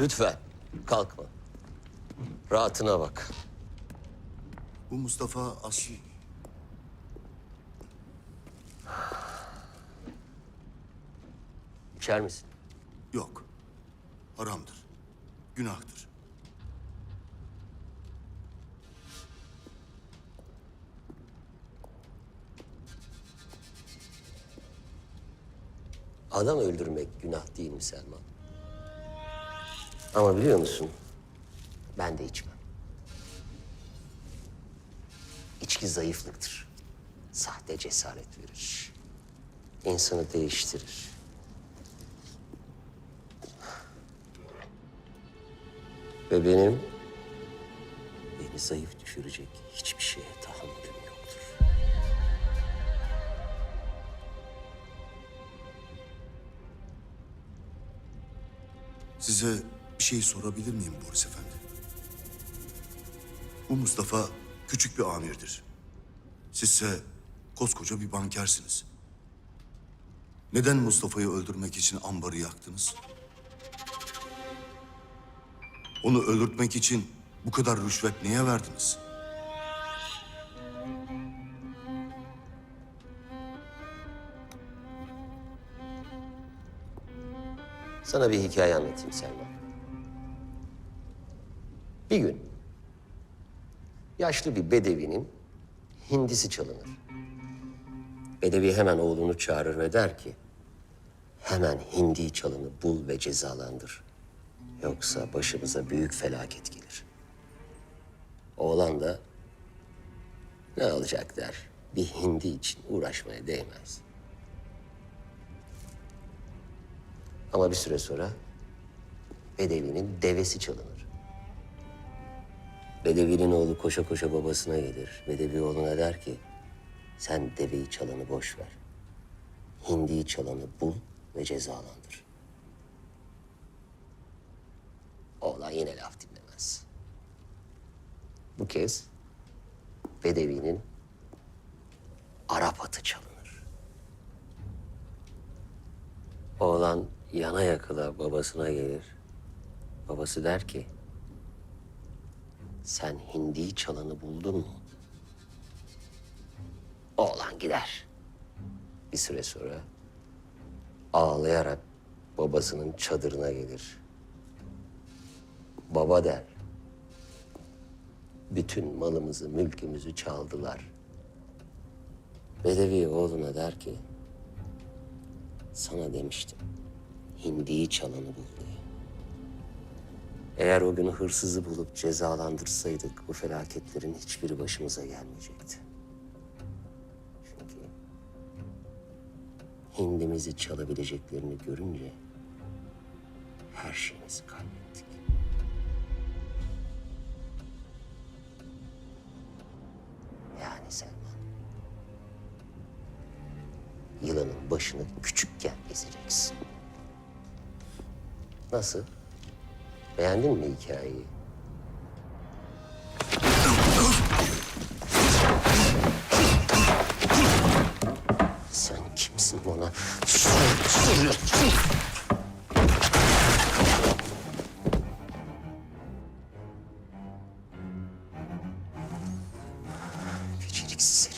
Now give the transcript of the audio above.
Lütfen kalkma. Rahatına bak. Bu Mustafa asıl... İçer misin? Yok. Haramdır. Günahtır. Adam öldürmek günah değil mi Selman? Ama biliyor musun? Ben de içmem. İçki zayıflıktır. Sahte cesaret verir. İnsanı değiştirir. Ve benim beni zayıf düşürecek hiçbir şeye tahammülüm yoktur. Size bir şey sorabilir miyim Boris Efendi? Bu Mustafa küçük bir amirdir. Sizse koskoca bir bankersiniz. Neden Mustafa'yı öldürmek için ambarı yaktınız? Onu öldürtmek için bu kadar rüşvet niye verdiniz? Sana bir hikaye anlatayım Selma. Bir gün yaşlı bir bedevinin hindisi çalınır. Bedevi hemen oğlunu çağırır ve der ki... ...hemen hindi çalını bul ve cezalandır. Yoksa başımıza büyük felaket gelir. Oğlan da ne alacak der. Bir hindi için uğraşmaya değmez. Ama bir süre sonra Bedevi'nin devesi çalınır. Bedevi'nin oğlu koşa koşa babasına gelir. Bedevi oğluna der ki, sen deveyi çalanı boş ver. Hindiyi çalanı bul ve cezalandır. Oğlan yine laf dinlemez. Bu kez Bedevi'nin Arap atı çalınır. Oğlan yana yakıla babasına gelir. Babası der ki... Sen hindiyi çalanı buldun mu? Oğlan gider. Bir süre sonra ağlayarak babasının çadırına gelir. Baba der. Bütün malımızı, mülkümüzü çaldılar. Bedevi oğluna der ki... Sana demiştim. Hindiyi çalanı bul diye. Eğer o günü hırsızı bulup cezalandırsaydık bu felaketlerin hiçbiri başımıza gelmeyecekti. Çünkü hindimizi çalabileceklerini görünce her şeyimizi kaybettik. Yani Selman. Yılanın başını küçükken ezeceksin. Nasıl? Beğendin mi hikayeyi? Sen kimsin bana? Beceriksiz.